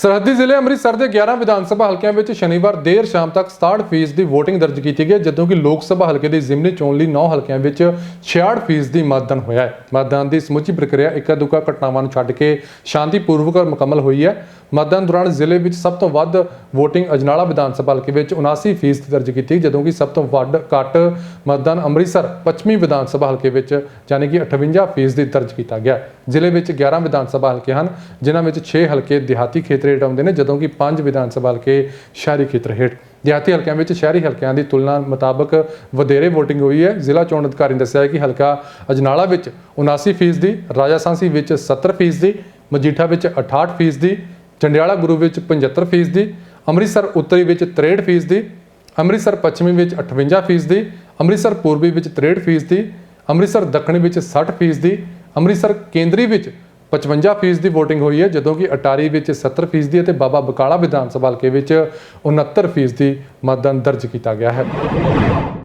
ਸਰਹੱਦੀ ਜ਼ਿਲ੍ਹੇ ਅੰਮ੍ਰਿਤਸਰ ਦੇ 11 ਵਿਧਾਨ ਸਭਾ ਹਲਕਿਆਂ ਵਿੱਚ ਸ਼ਨੀਵਾਰ ਦੇਰ ਸ਼ਾਮ ਤੱਕ 67% ਫੀਸ ਦੀ VOTING ਦਰਜ ਕੀਤੀ ਗਈ ਹੈ, ਜਦੋਂ ਕਿ ਲੋਕ ਸਭਾ ਹਲਕੇ ਦੀ ਜ਼ਿਮਨੀ ਚੋਣ ਲਈ 9 ਹਲਕਿਆਂ ਵਿੱਚ 66% ਦੀ ਮਤਦਾਨ ਹੋਇਆ ਹੈ। ਮਤਦਾਨ ਦੀ ਸਮੁੱਚੀ ਪ੍ਰਕਿਰਿਆ ਇੱਕਾ ਦੁੱਕਾ ਘਟਨਾਵਾਂ ਨੂੰ ਛੱਡ ਕੇ ਸ਼ਾਂਤੀਪੂਰਵਕ ਮੁਕੰਮਲ ਹੋਈ ਹੈ। ਮਤਦਾਨ ਦੌਰਾਨ ਜ਼ਿਲ੍ਹੇ ਵਿੱਚ ਸਭ ਤੋਂ ਵੱਧ VOTING ਅਜਨਾਲਾ ਵਿਧਾਨ ਸਭਾ ਹਲਕੇ ਵਿੱਚ 79% ਦਰਜ ਕੀਤੀ ਜਦੋਂ ਕਿ ਸਭ ਤੋਂ ਵੱਧ ਘੱਟ ਮਤਦਾਨ ਅੰਮ੍ਰਿਤਸਰ ਪੱਛਮੀ ਵਿਧਾਨ ਸਭਾ ਹਲਕੇ ਵਿੱਚ, ਯਾਨੀ ਕਿ 58% ਦੀ ਦਰਜ ਕੀਤਾ ਗਿਆ। ਜ਼ਿਲ੍ਹੇ ਵਿੱਚ 11 ਵਿਧਾਨ ਸਭਾ ਹਲਕੇ ਹਨ, ਜਿਨ੍ਹਾਂ ਵਿੱਚ 6 ਹਲਕੇ ਦਿਹਾਤੀ ਖੇਤਰ ਹੇਠ ਆਉਂਦੇ ਨੇ, ਜਦੋਂ ਕਿ 5 ਵਿਧਾਨ ਸਭਾ ਹਲਕੇ ਸ਼ਹਿਰੀ ਖੇਤਰ ਹੇਠ। ਦਿਹਾਤੀ ਹਲਕਿਆਂ ਵਿੱਚ ਸ਼ਹਿਰੀ ਹਲਕਿਆਂ ਦੀ ਤੁਲਨਾ ਮੁਤਾਬਕ ਵਧੇਰੇ VOTING ਹੋਈ ਹੈ। ਜ਼ਿਲ੍ਹਾ ਚੋਣ ਅਧਿਕਾਰੀ ਨੇ ਦੱਸਿਆ ਕਿ ਹਲਕਾ ਅਜਨਾਲਾ ਵਿੱਚ 79% ਦੀ ਰਾਜਾਸਾਂਸੀ ਵਿੱਚ 70% ਦੀ ਮਜੀਠਾ ਵਿੱਚ 68% ਦੀ ਜੰਡਿਆਲਾ ਗੁਰੂ ਵਿੱਚ 75% ਦੀ ਅੰਮ੍ਰਿਤਸਰ ਉੱਤਰੀ ਵਿੱਚ 63% ਦੀ ਅੰਮ੍ਰਿਤਸਰ ਪੱਛਮੀ ਵਿੱਚ 58% ਦੀ ਅੰਮ੍ਰਿਤਸਰ ਪੂਰਬੀ ਵਿੱਚ 63% ਦੀ ਅੰਮ੍ਰਿਤਸਰ ਦੱਖਣੀ ਵਿੱਚ 60% ਦੀ ਅੰਮ੍ਰਿਤਸਰ ਕੇਂਦਰੀ ਵਿੱਚ 55 ਫੀਸ ਦੀ VOTING ਹੋਈ ਹੈ, ਜਦੋਂ ਕਿ ਅਟਾਰੀ ਵਿੱਚ 70 ਫੀਸ ਦੀ ਅਤੇ ਬਾਬਾ ਬਕਾਲਾ ਵਿਧਾਨ ਸਭਾ ਹਲਕੇ ਵਿੱਚ 69 ਫੀਸ ਦੀ ਮਤਦਾਨ ਦਰਜ ਕੀਤਾ ਗਿਆ ਹੈ।